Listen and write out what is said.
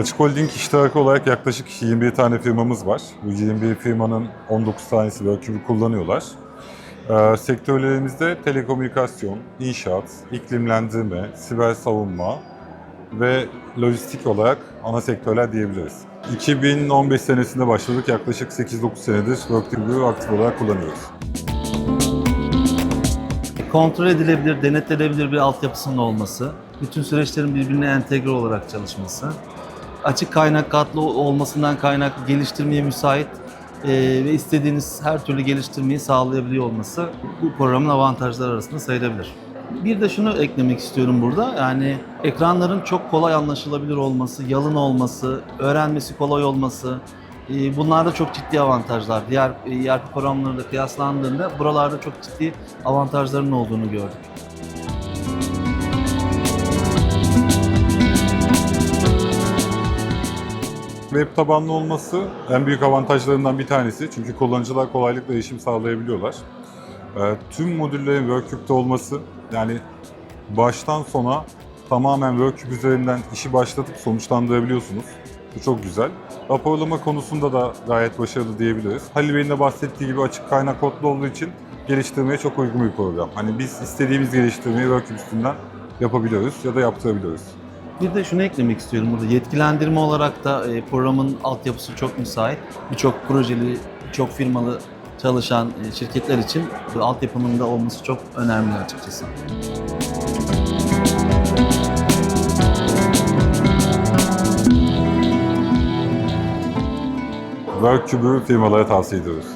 Açık Holding iştiraki olarak yaklaşık 21 tane firmamız var. Bu 21 firmanın 19 tanesi Workcube'u kullanıyorlar. Ee, sektörlerimizde telekomünikasyon, inşaat, iklimlendirme, siber savunma ve lojistik olarak ana sektörler diyebiliriz. 2015 senesinde başladık. Yaklaşık 8-9 senedir Workcube'u aktif olarak kullanıyoruz. Kontrol edilebilir, denetlenebilir bir altyapısının olması, bütün süreçlerin birbirine entegre olarak çalışması, açık kaynak katlı olmasından kaynaklı geliştirmeye müsait e, ve istediğiniz her türlü geliştirmeyi sağlayabiliyor olması bu programın avantajları arasında sayılabilir. Bir de şunu eklemek istiyorum burada. Yani ekranların çok kolay anlaşılabilir olması, yalın olması, öğrenmesi kolay olması, e, bunlar da çok ciddi avantajlar. Diğer e, ERP programlarıyla kıyaslandığında buralarda çok ciddi avantajların olduğunu gördük. Web tabanlı olması en büyük avantajlarından bir tanesi. Çünkü kullanıcılar kolaylıkla erişim sağlayabiliyorlar. Ee, tüm modüllerin Workcube'da olması yani baştan sona tamamen Workcube üzerinden işi başlatıp sonuçlandırabiliyorsunuz. Bu çok güzel. Raporlama konusunda da gayet başarılı diyebiliriz. Halil Bey'in de bahsettiği gibi açık kaynak kodlu olduğu için geliştirmeye çok uygun bir program. Hani biz istediğimiz geliştirmeyi Workcube üstünden yapabiliyoruz ya da yaptırabiliyoruz. Bir de şunu eklemek istiyorum burada. Yetkilendirme olarak da e, programın altyapısı çok müsait. Birçok projeli, birçok firmalı çalışan e, şirketler için altyapının da olması çok önemli açıkçası. Workcube'u firmalara tavsiye ediyoruz.